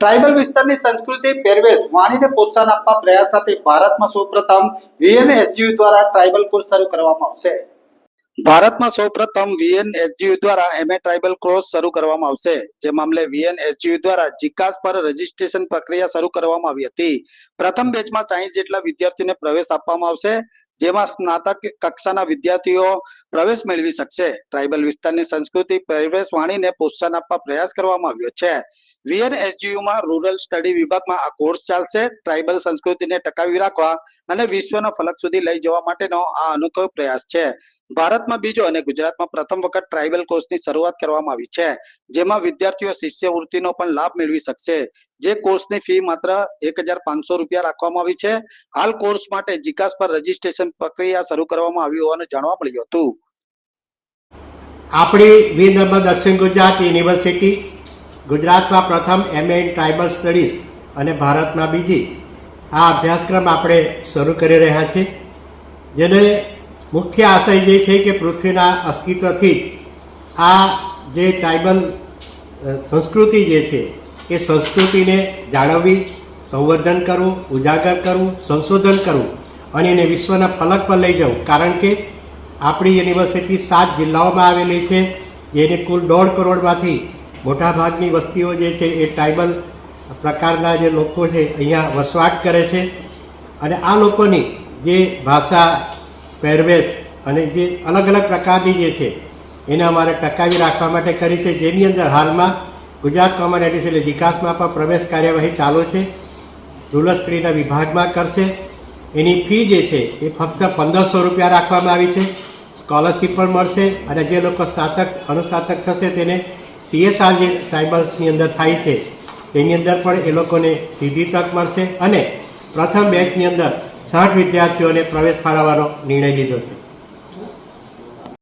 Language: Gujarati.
ટ્રાઇબલ વિસ્તારની સંસ્કૃતિ પહેરવેશ વાણીને પ્રોત્સાહન આપવા પ્રયાસ સાથે ભારતમાં સૌપ્રથમ વીએનએસજીયુ દ્વારા ટ્રાઇબલ કોર્સ શરૂ કરવામાં આવશે. ભારતમાં સૌપ્રથમ વીએનએસજીયુ દ્વારા એમએ ટ્રાઇબલ કોર્સ શરૂ કરવામાં આવશે. જે મામલે વીએનએસજીયુ દ્વારા જીકાસ પર રજીસ્ટ્રેશન પ્રક્રિયા શરૂ કરવામાં આવી હતી. પ્રથમ બેચમાં સાહીઠ જેટલા વિદ્યાર્થીઓને પ્રવેશ આપવામાં આવશે, જેમાં સ્નાતક કક્ષાના વિદ્યાર્થીઓ પ્રવેશ મેળવી શકશે. ટ્રાઇબલ વિસ્તારની સંસ્કૃતિ પરિવેશ વાણીને પ્રોત્સાહન આપવા પ્રયાસ કરવામાં આવ્યો છે. VNSGU એસજીયુમાં રૂરલ સ્ટડી વિભાગમાં આ કોર્સ ચાલશે, ટ્રાઇબલ સંસ્કૃતિને ટકાવી રાખવા અને વિશ્વના ફલક સુધી લઈ જવા માટેનો આ અનોખો પ્રયાસ છે. ભારતમાં બીજો અને ગુજરાતમાં પ્રથમ વખત ટ્રાઇબલ કોર્સની શરૂઆત કરવામાં આવી છે, જેમાં વિદ્યાર્થીઓ શિષ્યવૃત્તિનો પણ લાભ મેળવી શકશે. જે કોર્સની ફી માત્ર એક હજાર પાંચસો રૂપિયા રાખવામાં આવી છે. હાલ કોર્સ માટે જીકાસ પર રજીસ્ટ્રેશન પ્રક્રિયા શરૂ કરવામાં આવી હોવાનું જાણવા મળ્યું હતું. આપણી વીર નર્મદ દક્ષિણ ગુજરાત યુનિવર્સિટી ગુજરાતમાં પ્રથમ એમ ઇન ટ્રાઇબલ સ્ટડીઝ અને ભારતમાં બીજી આ અભ્યાસક્રમ આપણે શરૂ કરી રહ્યા છીએ. જેને મુખ્ય આશય જે છે કે પૃથ્વીના અસ્તિત્વથી જ આ જે ટ્રાઇબલ સંસ્કૃતિ જે છે એ સંસ્કૃતિને જાળવવી, સંવર્ધન કરવું, ઉજાગર કરવું, સંશોધન કરવું અને એને વિશ્વના ફલક પર લઈ જવું. કારણ કે આપણી યુનિવર્સિટી સાત જિલ્લાઓમાં આવેલી છે, જેને કુલ દોઢ કરોડમાંથી મોટાભાગની વસ્તીઓ જે છે એ ટ્રાઇબલ પ્રકારના જે લોકો છે, અહીંયા વસવાટ કરે છે. અને આ લોકોની જે ભાષા, પહેરવેશ અને જે અલગ અલગ પ્રકારની જે છે, એને અમારે ટકાવી રાખવા માટે કરી છે. જેની અંદર હાલમાં ગુજરાત કોમન એડિશન એટલે વિકાસમાં પણ પ્રવેશ કાર્યવાહી ચાલુ છે. રૂરલસ્ત્રીના વિભાગમાં કરશે. એની ફી જે છે એ ફક્ત પંદરસો રૂપિયા રાખવામાં આવી છે. સ્કોલરશીપ પણ મળશે અને જે લોકો સ્નાતક, અનુસ્નાતક થશે તેને સીએસઆર જે ટ્રાઇબલ્સની અંદર થાય છે. તેની અંદર પણ એ લોકોને સીધી તક મળશે અને પ્રથમ બેચની અંદર સાઠ વિદ્યાર્થીઓને પ્રવેશ ફાળવવાનો નિર્ણય લીધો છે.